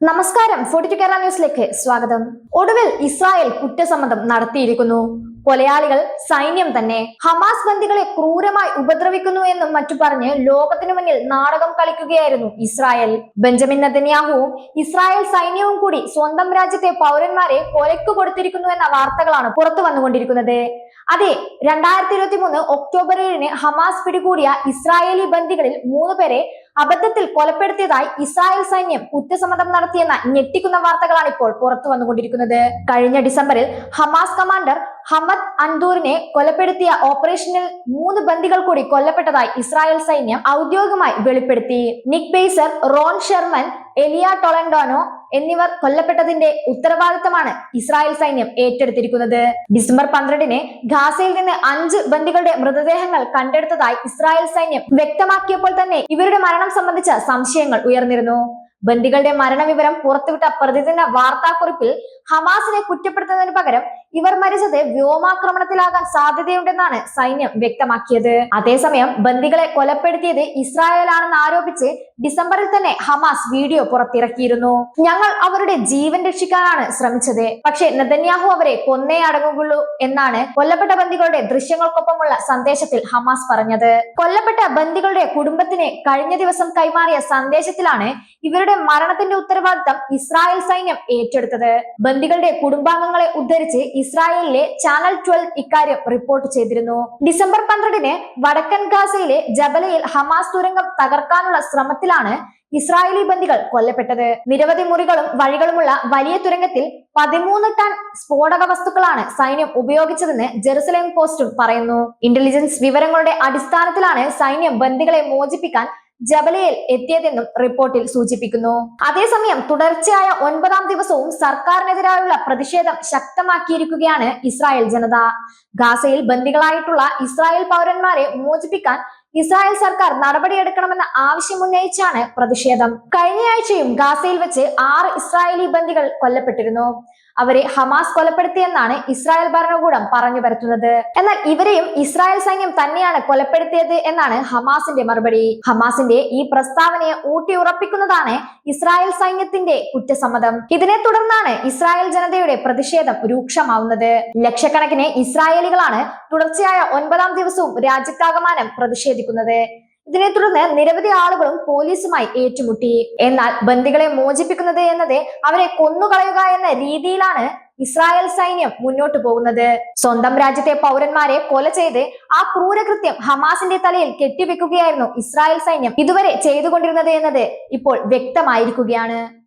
നമസ്കാരം. Forty to Kerala ന്യൂസിലേക്ക് സ്വാഗതം. ഒടുവിൽ ഇസ്രായേൽ കുറ്റസമ്മതം നടത്തിയിരിക്കുന്നു. കൊലയാളികൾ സൈന്യം തന്നെ ഹമാസ് ബന്ദികളെ ക്രൂരമായി ഉപദ്രവിക്കുന്നു എന്നും മറ്റു പറഞ്ഞ് ലോകത്തിനു മുന്നിൽ നാടകം കളിക്കുകയായിരുന്നു ഇസ്രായേൽ. ബെഞ്ചമിൻ നദന്യാഹുവും ഇസ്രായേൽ സൈന്യവും കൂടി സ്വന്തം രാജ്യത്തെ പൗരന്മാരെ കൊലയ്ക്ക് കൊടുത്തിരിക്കുന്നു എന്ന വാർത്തകളാണ് പുറത്തു വന്നുകൊണ്ടിരിക്കുന്നത്. അതെ രണ്ടായിരത്തി ഇരുപത്തി മൂന്ന് ഒക്ടോബർ ഏഴിന് ഹമാസ് പിടികൂടിയ ഇസ്രായേലി ബന്ദികളിൽ മൂന്ന് പേരെ അബദ്ധത്തിൽ കൊലപ്പെടുത്തിയതായി ഇസ്രായേൽ സൈന്യം കുറ്റസമ്മതം നടത്തിയെന്ന ഞെട്ടിക്കുന്ന വാർത്തകളാണ് ഇപ്പോൾ പുറത്തു വന്നുകൊണ്ടിരിക്കുന്നത്. കഴിഞ്ഞ ഡിസംബറിൽ ഹമാസ് കമാൻഡർ ഹമദ് അൻദൂറിനെ കൊലപ്പെടുത്തിയ ഓപ്പറേഷനിൽ മൂന്ന് ബന്ദികൾ കൂടി കൊല്ലപ്പെട്ടതായി ഇസ്രായേൽ സൈന്യം ഔദ്യോഗികമായി വെളിപ്പെടുത്തി. നിക് ബേസർ റോൺ ഷെർമൻ എലിയ ടൊളൻഡോനോ എന്നിവർ കൊല്ലപ്പെട്ടതിന്റെ ഉത്തരവാദിത്തമാണ് ഇസ്രായേൽ സൈന്യം ഏറ്റെടുത്തിരിക്കുന്നത്. ഡിസംബർ പന്ത്രണ്ടിന് ഗാസയിൽ നിന്ന് അഞ്ച് ബന്ദികളുടെ മൃതദേഹങ്ങൾ കണ്ടെടുത്തതായി ഇസ്രായേൽ സൈന്യം വ്യക്തമാക്കിയപ്പോൾ തന്നെ ഇവരുടെ മരണം സംബന്ധിച്ച സംശയങ്ങൾ ഉയർന്നിരുന്നു. ബന്ദികളുടെ മരണവിവരം പുറത്തുവിട്ട പ്രതിദിന വാർത്താക്കുറിപ്പിൽ ഹമാസിനെ കുറ്റപ്പെടുത്തുന്നതിന് പകരം ഇവർ മരിച്ചത് വ്യോമാക്രമണത്തിലാകാൻ സാധ്യതയുണ്ടെന്നാണ് സൈന്യം വ്യക്തമാക്കിയത്. അതേസമയം ബന്ദികളെ കൊലപ്പെടുത്തിയത് ഇസ്രായേലാണെന്ന് ആരോപിച്ച് ഡിസംബറിൽ തന്നെ ഹമാസ് വീഡിയോ പുറത്തിറക്കിയിരുന്നു. ഞങ്ങൾ അവരുടെ ജീവൻ രക്ഷിക്കാനാണ് ശ്രമിച്ചത്. പക്ഷേ നദന്യാഹു അവരെ കൊന്നേ അടങ്ങുകയുള്ളൂ എന്നാണ് കൊല്ലപ്പെട്ട ബന്ദികളുടെ ദൃശ്യങ്ങൾക്കൊപ്പമുള്ള സന്ദേശത്തിൽ ഹമാസ് പറഞ്ഞത്. കൊല്ലപ്പെട്ട ബന്ദികളുടെ കുടുംബത്തിന് കഴിഞ്ഞ ദിവസം കൈമാറിയ സന്ദേശത്തിലാണ് ഇവരുടെ മരണത്തിന്റെ ഉത്തരവാദിത്തം ഇസ്രായേൽ സൈന്യം ഏറ്റെടുത്തത്. ബന്ദികളുടെ കുടുംബാംഗങ്ങളെ ഉദ്ധരിച്ച് ഇസ്രായേലിലെ ചാനൽ ട്വൽവ് ഇക്കാര്യം റിപ്പോർട്ട് ചെയ്തിരുന്നു. ഡിസംബർ പന്ത്രണ്ടിന് വടക്കൻ ഗാസയിലെ ജബലയിൽ ഹമാസ് തുരങ്കം തകർക്കാനുള്ള ശ്രമത്തിലാണ് ഇസ്രായേലി ബന്ദികൾ കൊല്ലപ്പെട്ടത്. നിരവധി മുറികളും വഴികളുമുള്ള വലിയ തുരങ്കത്തിൽ പതിമൂന്ന് ടൺ സ്ഫോടക വസ്തുക്കളാണ് സൈന്യം ഉപയോഗിച്ചതെന്ന് ജെറുസലേം പോസ്റ്റും പറയുന്നു. ഇന്റലിജൻസ് വിവരങ്ങളുടെ അടിസ്ഥാനത്തിലാണ് സൈന്യം ബന്ദികളെ മോചിപ്പിക്കാൻ ജബലയിൽ എത്തിയതെന്നും റിപ്പോർട്ടിൽ സൂചിപ്പിക്കുന്നു. അതേസമയം തുടർച്ചയായ ഒൻപതാം ദിവസവും സർക്കാരിനെതിരായുള്ള പ്രതിഷേധം ശക്തമാക്കിയിരിക്കുകയാണ് ഇസ്രായേൽ ജനത. ഗാസയിൽ ബന്ദികളായിട്ടുള്ള ഇസ്രായേൽ പൗരന്മാരെ മോചിപ്പിക്കാൻ ഇസ്രായേൽ സർക്കാർ നടപടിയെടുക്കണമെന്ന ആവശ്യം ഉന്നയിച്ചാണ് പ്രതിഷേധം. കഴിഞ്ഞയാഴ്ചയും ഗാസയിൽ വെച്ച് ആറ് ഇസ്രായേലി ബന്ദികൾ കൊല്ലപ്പെട്ടിരുന്നു. അവരെ ഹമാസ് കൊലപ്പെടുത്തിയെന്നാണ് ഇസ്രായേൽ ഭരണകൂടം പറഞ്ഞു വരുത്തുന്നത് എന്നാൽ ഇവരെയും ഇസ്രായേൽ സൈന്യം തന്നെയാണ് കൊലപ്പെടുത്തിയത് എന്നാണ് ഹമാസിന്റെ മറുപടി. ഹമാസിന്റെ ഈ പ്രസ്താവനയെ ഊട്ടി ഉറപ്പിക്കുന്നതാണ് ഇസ്രായേൽ സൈന്യത്തിന്റെ കുറ്റസമ്മതം. ഇതിനെ തുടർന്നാണ് ഇസ്രായേൽ ജനതയുടെ പ്രതിഷേധം രൂക്ഷമാവുന്നത്. ലക്ഷക്കണക്കിന് ഇസ്രായേലികളാണ് തുടർച്ചയായ ഒൻപതാം ദിവസവും രാജ്യത്താകമാനം പ്രതിഷേധിക്കുന്നത്. ഇതിനെ തുടർന്ന് നിരവധി ആളുകളും പോലീസുമായി ഏറ്റുമുട്ടി. എന്നാൽ ബന്ദികളെ മോചിപ്പിക്കുന്നത് എന്നത് അവരെ കൊന്നുകളയുക എന്ന രീതിയിലാണ് ഇസ്രായേൽ സൈന്യം മുന്നോട്ട് പോകുന്നത്. സ്വന്തം രാജ്യത്തെ പൗരന്മാരെ കൊല ചെയ്ത് ആ ക്രൂരകൃത്യം ഹമാസിന്റെ തലയിൽ കെട്ടിവെക്കുകയായിരുന്നു ഇസ്രായേൽ സൈന്യം ഇതുവരെ ചെയ്തുകൊണ്ടിരുന്നത് എന്നത് ഇപ്പോൾ വ്യക്തമായിരിക്കുകയാണ്.